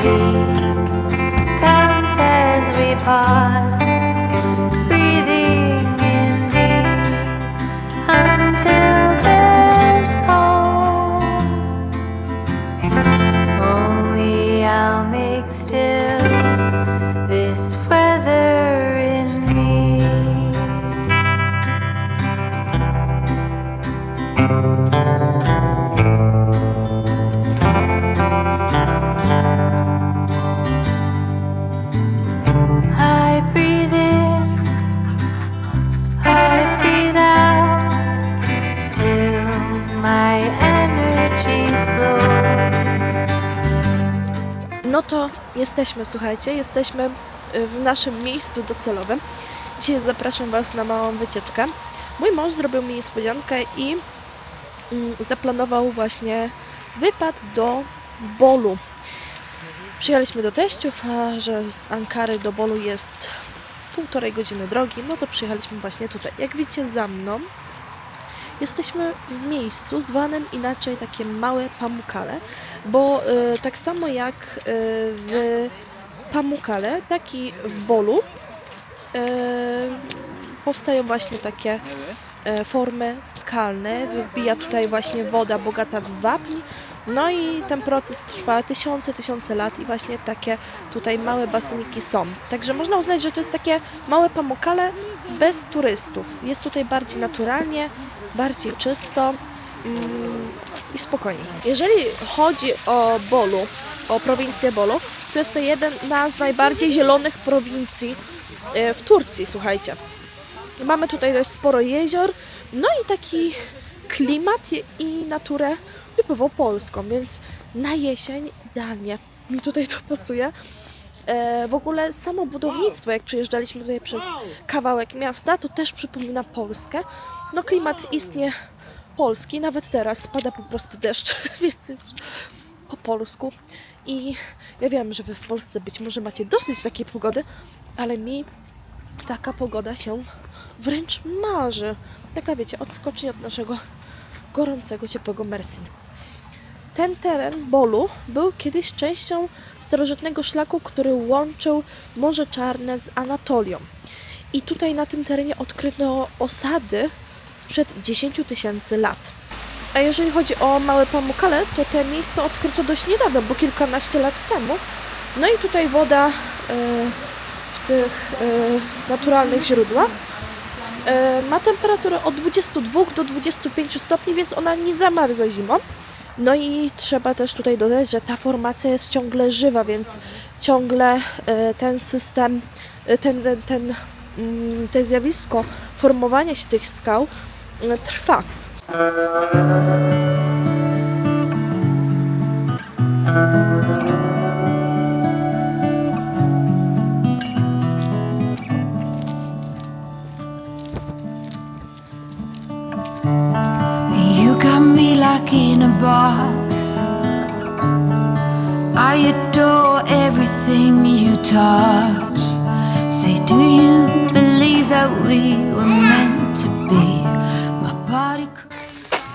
peace comes as we part. No to jesteśmy, słuchajcie, jesteśmy y, w naszym miejscu docelowym. Dzisiaj zapraszam Was na małą wycieczkę. Mój mąż zrobił mi niespodziankę i mm, zaplanował właśnie wypad do Bolu. Przyjechaliśmy do teściów, a że z Ankary do Bolu jest półtorej godziny drogi, no to przyjechaliśmy właśnie tutaj. Jak widzicie za mną, jesteśmy w miejscu zwanym inaczej takie małe Pamukale, bo y, tak samo jak y, w Pamukale, tak i w Bolu y, powstają właśnie takie formy skalne. Wybija tutaj właśnie woda bogata w wapń. No i ten proces trwa tysiące, tysiące lat i właśnie takie tutaj małe baseniki są. Także można uznać, że to jest takie małe Pamukale bez turystów. Jest tutaj bardziej naturalnie, bardziej czysto mm, i spokojniej. Jeżeli chodzi o Bolu, o prowincję Bolu, to jest to jedna z najbardziej zielonych prowincji e, w Turcji, słuchajcie. Mamy tutaj dość sporo jezior, no i taki klimat i- i naturę typowo polską, więc na jesień idealnie mi tutaj to pasuje. E, w ogóle samo budownictwo, jak przejeżdżaliśmy tutaj przez kawałek miasta, to też przypomina Polskę. No klimat istnie polski, nawet teraz spada po prostu deszcz, więc jest po polsku. I ja wiem, że wy w Polsce być może macie dosyć takiej pogody, ale mi taka pogoda się wręcz marzy. Taka wiecie, odskocznie od naszego gorącego, ciepłego Mersin. Ten teren Bolu był kiedyś częścią starożytnego szlaku, który łączył Morze Czarne z Anatolią. I tutaj na tym terenie odkryto osady sprzed 10 tysięcy lat. A jeżeli chodzi o Małe Pamukale, to te miejsce odkryto dość niedawno, bo kilkanaście lat temu. No i tutaj woda e, w tych e, naturalnych źródłach e, ma temperaturę od 22 do 25 stopni, więc ona nie zamarza zimą. No i trzeba też tutaj dodać, że ta formacja jest ciągle żywa, więc ciągle e, ten system, e, ten, ten, ten, mm, te zjawisko formowania się tych skał e, trwa. You touch. Say, do you believe that we were meant to be? My body.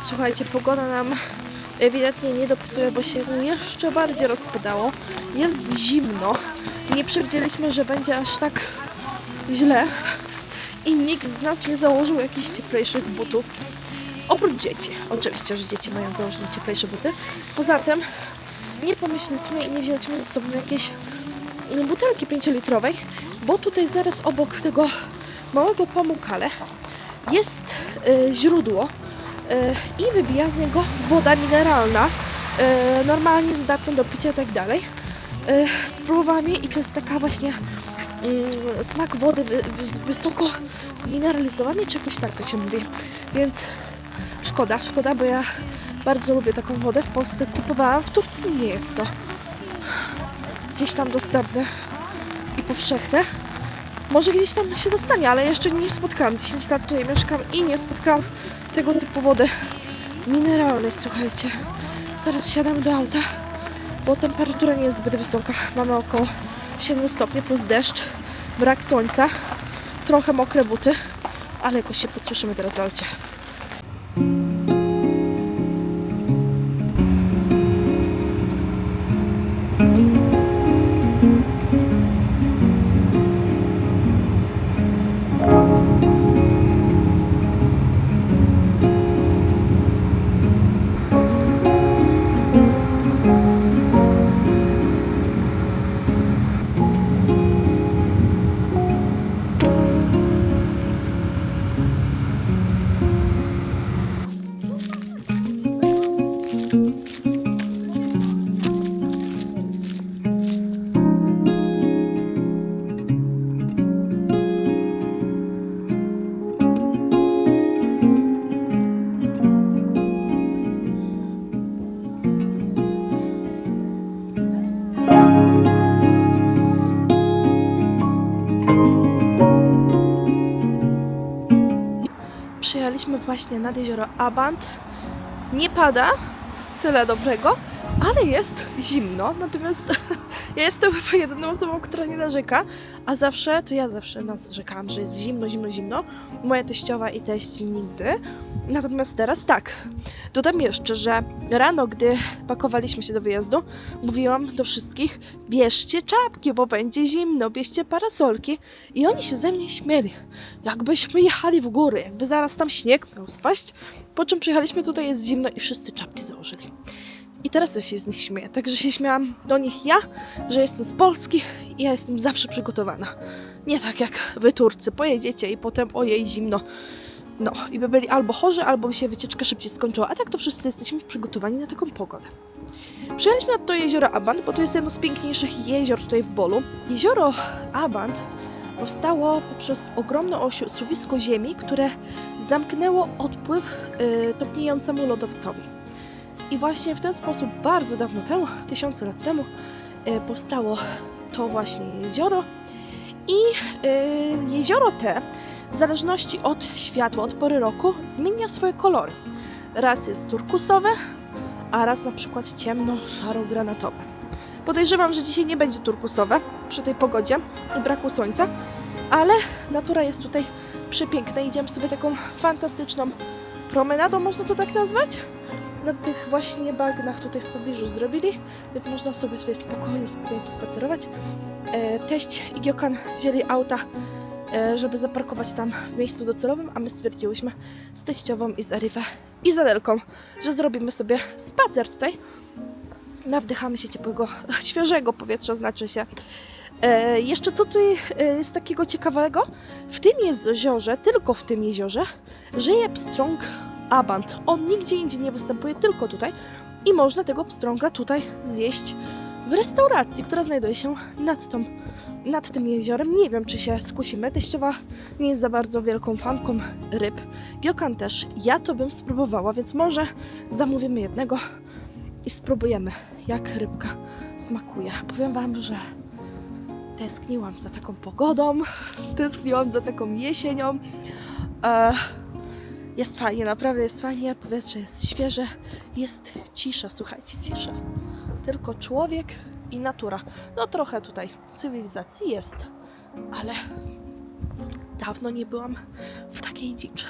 Słuchajcie, pogoda nam ewidentnie nie dopisuje, bo się jeszcze bardziej rozpadało. Jest zimno. Nie przewidzieliśmy, że będzie aż tak źle. I nikt z nas nie założył jakichś cieplejszych butów. Oprócz dzieci. Oczywiście, że dzieci mają założone cieplejsze buty. Poza tym nie pomyśleliśmy i nie wzięliśmy ze sobą jakiejś butelki 5-litrowej, bo tutaj zaraz obok tego małego pomukale jest y, źródło y, i wybija z niego woda mineralna, y, normalnie zdatna do picia i tak dalej. Y, spróbowałem jej i to jest taka właśnie mm, smak wody wy, wy, wysoko zmineralizowanej, czy jakoś tak to się mówi. Więc szkoda, szkoda, bo ja bardzo lubię taką wodę. W Polsce kupowałam, w Turcji nie jest to gdzieś tam dostępne i powszechne. Może gdzieś tam się dostanie, ale jeszcze nie spotkałam. 10 lat tutaj mieszkam i nie spotkałam tego typu wody mineralnej, słuchajcie. Teraz wsiadam do auta, bo temperatura nie jest zbyt wysoka. Mamy około 7 stopni plus deszcz, brak słońca, trochę mokre buty, ale jakoś się podsłyszymy teraz w aucie. Właśnie nad jezioro Abant. Nie pada, tyle dobrego, ale jest zimno. Natomiast ja jestem chyba jedyną osobą, która nie narzeka, a zawsze, to ja zawsze narzekałam, że jest zimno, zimno, zimno. Moja teściowa i teść nigdy. Natomiast teraz tak. Dodam jeszcze, że rano, gdy pakowaliśmy się do wyjazdu, mówiłam do wszystkich, bierzcie czapki, bo będzie zimno, bierzcie parasolki. I oni się ze mnie śmieli, jakbyśmy jechali w góry, jakby zaraz tam śnieg miał spaść. Po czym przyjechaliśmy tutaj, jest zimno i wszyscy czapki założyli. I teraz ja się z nich śmieję, także się śmiałam do nich ja, że jestem z Polski i ja jestem zawsze przygotowana. Nie tak jak wy Turcy, pojedziecie i potem ojej zimno. No i by byli albo chorzy, albo by się wycieczka szybciej skończyła, a tak to wszyscy jesteśmy przygotowani na taką pogodę. Przyjechaliśmy nad to jezioro Abant, bo to jest jedno z piękniejszych jezior tutaj w Bolu. Jezioro Abant powstało poprzez ogromne osuwisko ziemi, które zamknęło odpływ y, topniejącemu lodowcowi. I właśnie w ten sposób bardzo dawno temu, tysiące lat temu, y, powstało to właśnie jezioro. I y, jezioro te, w zależności od światła, od pory roku, zmienia swoje kolory. Raz jest turkusowe, a raz na przykład ciemno-szaro-granatowe. Podejrzewam, że dzisiaj nie będzie turkusowe przy tej pogodzie i braku słońca, ale natura jest tutaj przepiękna. Idziemy sobie taką fantastyczną promenadą, można to tak nazwać? Na tych właśnie bagnach tutaj w pobliżu zrobili, więc można sobie tutaj spokojnie, spokojnie pospacerować. E, teść i Giokan wzięli auta, żeby zaparkować tam w miejscu docelowym, a my stwierdziłyśmy z teściową i z Arifę i z Adelką, że zrobimy sobie spacer tutaj. Nawdychamy się ciepłego, świeżego powietrza, znaczy się. E, jeszcze co tutaj e, jest takiego ciekawego? W tym jeziorze, tylko w tym jeziorze, żyje pstrąg abant. On nigdzie indziej nie występuje, tylko tutaj. I można tego pstrąga tutaj zjeść w restauracji, która znajduje się nad, tą, nad tym jeziorem. Nie wiem, czy się skusimy. Teściowa nie jest za bardzo wielką fanką ryb. Giokan też. Ja to bym spróbowała, więc może zamówimy jednego i spróbujemy, jak rybka smakuje. Powiem Wam, że tęskniłam za taką pogodą, tęskniłam za taką jesienią. E, jest fajnie, naprawdę jest fajnie, powietrze jest świeże, jest cisza, słuchajcie, cisza. Tylko człowiek i natura. No trochę tutaj cywilizacji jest, ale dawno nie byłam w takiej dziczy.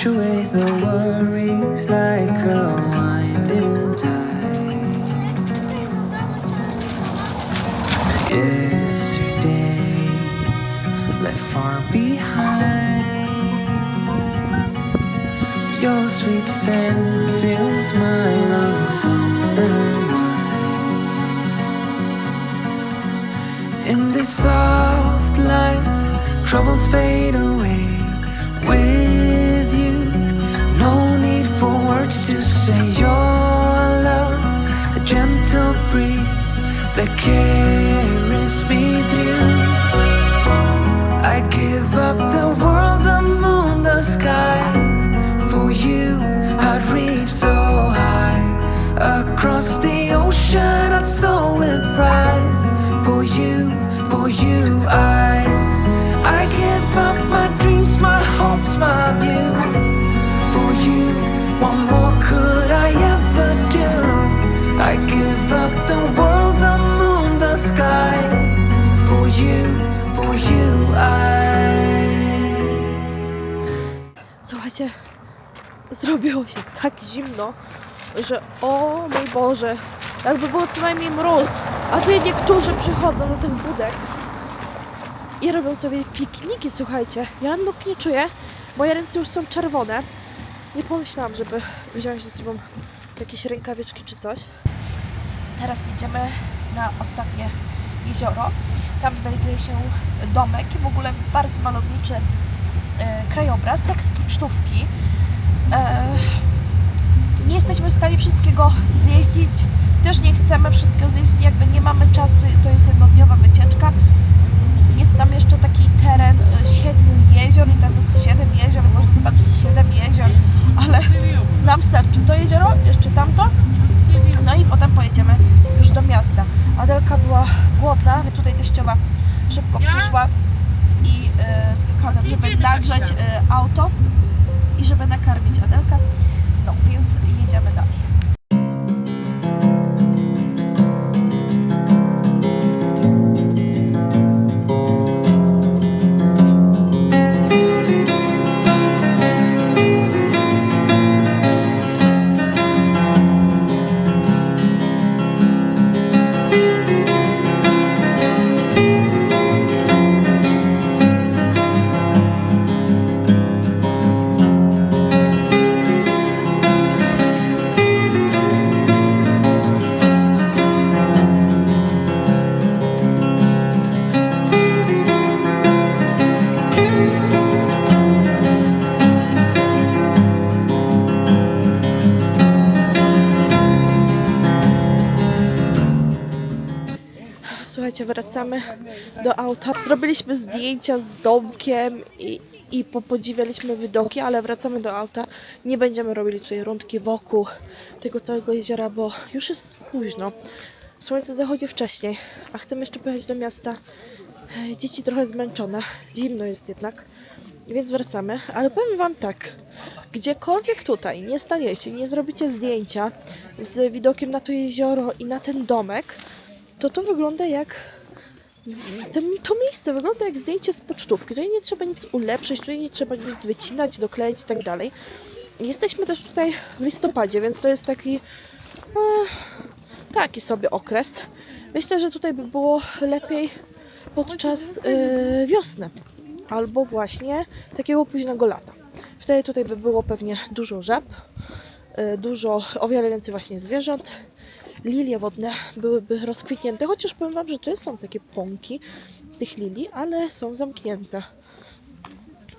Wash away the worries like a winding tide. Yesterday left far behind. Your sweet scent fills my lungs wide. In this soft light, troubles fade away with to say your love, a gentle breeze that carries me through. I give up the zrobiło się tak zimno, że o mój Boże, jakby było co najmniej mróz. A tu niektórzy przychodzą do tych budek i robią sobie pikniki, słuchajcie. Ja nóg nie czuję, moje ręce już są czerwone. Nie pomyślałam, żeby wziąć ze sobą jakieś rękawiczki czy coś. Teraz idziemy na ostatnie jezioro. Tam znajduje się domek i w ogóle bardzo malowniczy e, krajobraz, jak z pocztówki. E, nie jesteśmy w stanie wszystkiego zjeździć, Też nie chcemy wszystkiego zjeść, jakby nie mamy czasu, to jest jednodniowa wycieczka. Jest tam jeszcze taki teren y, siedmiu jezior i tam jest siedem jezior, można zobaczyć siedem jezior, ale nam starczy to jezioro, jeszcze tamto, no i potem pojedziemy już do miasta. Adelka była głodna, tutaj teściowa szybko przyszła i e, z Kanem, żeby nagrzeć e, auto i żeby nakarmić Adelkę. No, więc jedziemy dalej. Wracamy do auta. Zrobiliśmy zdjęcia z domkiem i, i popodziwialiśmy widoki, ale wracamy do auta. Nie będziemy robili tutaj rundki wokół tego całego jeziora, bo już jest późno. Słońce zachodzi wcześniej, a chcemy jeszcze pojechać do miasta. E, Dzieci trochę zmęczone, zimno jest jednak, więc wracamy. Ale powiem Wam tak, gdziekolwiek tutaj nie staniecie, nie zrobicie zdjęcia z widokiem na to jezioro i na ten domek, to to wygląda jak. To, to miejsce wygląda jak zdjęcie z pocztówki. Tutaj nie trzeba nic ulepszyć, tutaj nie trzeba nic wycinać, dokleić i tak dalej. Jesteśmy też tutaj w listopadzie, więc to jest taki. E, taki sobie okres. Myślę, że tutaj by było lepiej podczas e, wiosny albo właśnie takiego późnego lata. Wtedy tutaj by było pewnie dużo żab, e, dużo, o wiele więcej właśnie zwierząt lilie wodne byłyby rozkwitnięte, chociaż powiem Wam, że tu są takie pąki tych lilii, ale są zamknięte.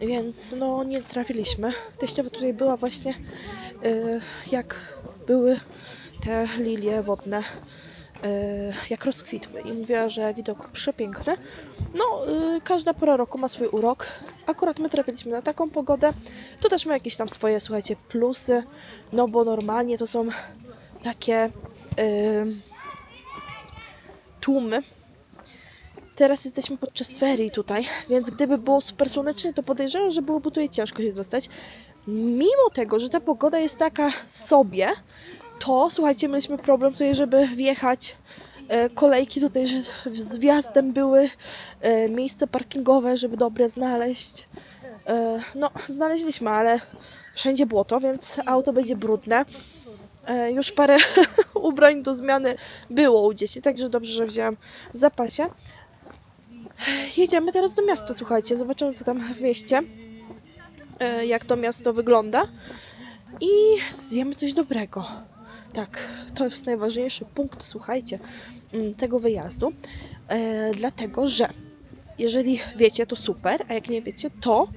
Więc no nie trafiliśmy. Teściowa tutaj była właśnie y, jak były te lilie wodne y, jak rozkwitły i mówiła, że widok przepiękny. No, y, każda pora roku ma swój urok. Akurat my trafiliśmy na taką pogodę. To też ma jakieś tam swoje, słuchajcie, plusy, no bo normalnie to są takie tłumy. Teraz jesteśmy podczas ferii tutaj, więc gdyby było super słonecznie, to podejrzewam, że byłoby tutaj ciężko się dostać. Mimo tego, że ta pogoda jest taka sobie, to słuchajcie, mieliśmy problem tutaj, żeby wjechać. E, Kolejki tutaj, że z wjazdem były e, miejsce parkingowe, żeby dobre znaleźć. No, znaleźliśmy, ale wszędzie błoto, więc auto będzie brudne. Już parę ubrań do zmiany było u dzieci, także dobrze, że wzięłam w zapasie. Jedziemy teraz do miasta, słuchajcie, zobaczymy co tam w mieście, e, jak to miasto wygląda i zjemy coś dobrego. Tak, to jest najważniejszy punkt, słuchajcie, mm, tego wyjazdu, e, dlatego że jeżeli wiecie, to super, a jak nie wiecie, to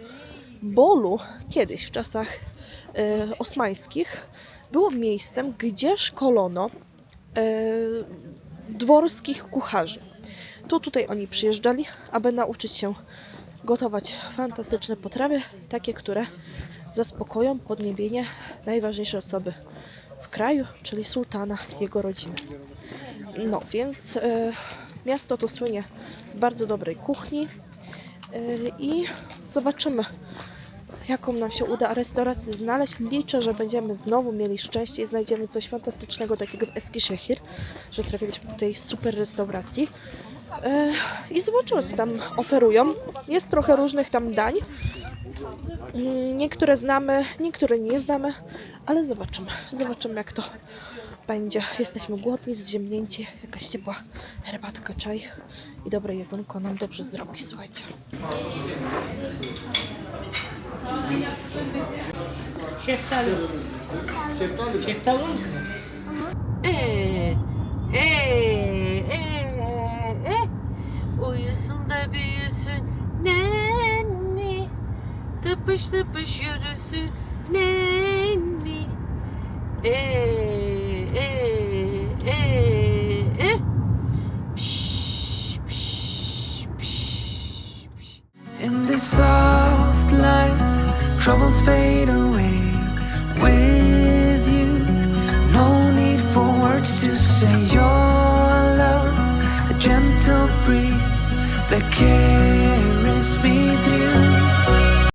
Bolu kiedyś w czasach e, osmańskich było miejscem, gdzie szkolono e, dworskich kucharzy. To tutaj oni przyjeżdżali, aby nauczyć się gotować fantastyczne potrawy, takie, które zaspokoją podniebienie najważniejszej osoby w kraju, czyli sułtana, jego rodziny. No więc e, miasto to słynie z bardzo dobrej kuchni e, i zobaczymy, jaką nam się uda restaurację znaleźć. Liczę, że będziemy znowu mieli szczęście i znajdziemy coś fantastycznego takiego w Eskişehir, że trafiliśmy do tej super restauracji. E, I zobaczymy, co tam oferują. Jest trochę różnych tam dań. Mm, Niektóre znamy, niektóre nie znamy, ale zobaczymy. Zobaczymy, jak to będzie. Jesteśmy głodni, zziemnięci. Jakaś ciepła herbatka, czaj i dobre jedzonko nam dobrze zrobi, słuchajcie. Şeftali. Şeftali. Şeftali mı? Ee, ee, ee, ee. Uyusun da büyüsün nenni Tıpış tıpış yürüsün nenni Ee, troubles fade away with you. No need for words to say your love, a gentle breeze that carries.